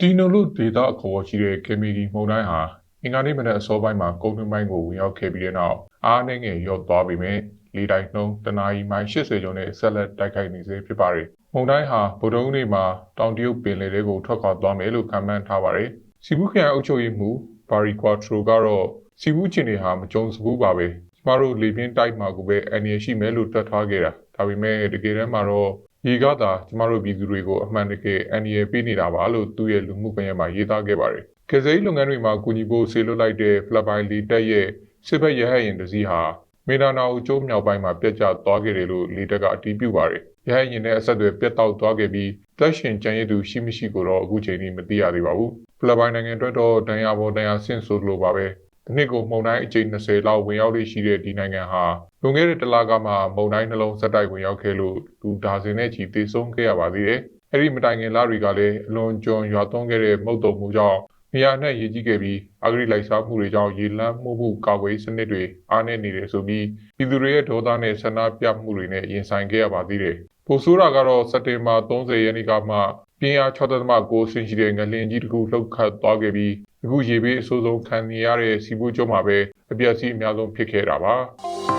တီနိုလို့ဒေတာအခေါ်ရှိတဲ့ကယ်မီဒီမုန်တိုင်းဟာအင်္ဂါနေ့မနက်အစောပိုင်းမှာကုန်းတွင်းပိုင်းကိုဝင်ရောက်ခဲ့ပြီးတဲ့နောက်အားနည်းငယ်ရော့သွားပေမဲ့လေတိုက်နှုန်းတနာရီမိုင်80ကျော်နဲ့ဆက်လက်တိုက်ခိုက်နေစေဖြစ်ပါတယ်။မုန်တိုင်းဟာဗုဒ္ဓဟူးနေ့မှာတောင်တရုတ်ပင်လယ်ထဲကိုထွက်ခွာသွားမယ်လို့ခန့်မှန်းထားပါတယ်။စီဘူးခရိုင်အုပ်ချုပ်ရေးမှူးဘာရီကွာထရိုကတော့စီဘူးချင်းတွေဟာမကြုံစဘူးပါပဲ။ကျမတို့လေပြင်းတိုက်မှာကိုပဲအန်ရရှိမယ်လို့တွက်ထားခဲ့တာ။ဒါပေမဲ့တကယ်တမ်းမှာတော့ ဒီကသာကျမတို့ပြည်သူတွေကိုအမှန်တကယ်အန်ရပေးနေတာပါလို့သူ့ရဲ့လူမှုကွန်ရက်မှာရေးသားခဲ့ပါတယ်။ကယ်ဆယ်ရေးလုပ်ငန်းတွေမှာကူညီဖို့ဆေလွတ်လိုက်တဲ့ဖလပိုင်လီတက်ရဲ့စစ်ဘက်ရဟတ်ယာဉ်တစ်စီးဟာမေဒါနာအကျိုးမြောက်ပိုင်းမှာပြတ်ကျသွားခဲ့တယ်လို့လေတက်ကအတည်ပြုပါတယ်။ရဟတ်ယာဉ်နဲ့အဆက်အသွယ်ပြတ်တောက်သွားခဲ့ပြီးသက်ရှင်ကြံရည်သူရှိမရှိကိုတော့အခုချိန်ထိမသိရသေးပါဘူး။ဖလပိုင်နိုင်ငံအတွက်တော့တန်ရာပေါ်တန်ရာဆင့်ဆိုလိုပါပဲ။ ဒီနှစ်ကိုမုန်တိုင်းအကြိမ်20လောက်ဝင်ရောက်လေးရှိတဲ့ဒီနိုင်ငံဟာလွန်ခဲ့တဲ့တစ်လကမှမုန်တိုင်းနှလုံးဆက်တိုက်ဝင်ရောက်ခဲ့လို့လူဒါဇင်နဲ့ချီသေဆုံးခဲ့ရပါသေးတယ်။အဲ့ဒီမတိုင်ခင်လတွေကလည်းအလွန်ကျွံရွာသွန်းခဲ့တဲ့မုတ်တုံမှုကြောင့်နေရာနဲ့ရေကြီးခဲ့ပြီးအဂရိလိုက်စားမှုတွေကြောင့်ရေလန်းမှုမှုကာကွယ်စနစ်တွေအားနည်းနေတယ်ဆိုပြီးပြည်သူတွေရဲ့ဒေါသနဲ့ဆန္ဒပြမှုတွေနဲ့ရင်ဆိုင်ခဲ့ရပါသေးတယ်။ပိုဆိုးတာကတော့စက်တင်ဘာ30ရက်နေ့ကမှပြင်းအား6.9ဆင်ရှိတဲ့ငလျင်ကြီးတစ်ခုလှုပ်ခတ်သွားခဲ့ပြီး အခုရေဘေးအဆိုးဆုံးခံနေရတဲ့စီပူးကျွန်းမှာပဲအပြည့်အစည်အများဆုံးဖြစ်ခဲ့တာပါ။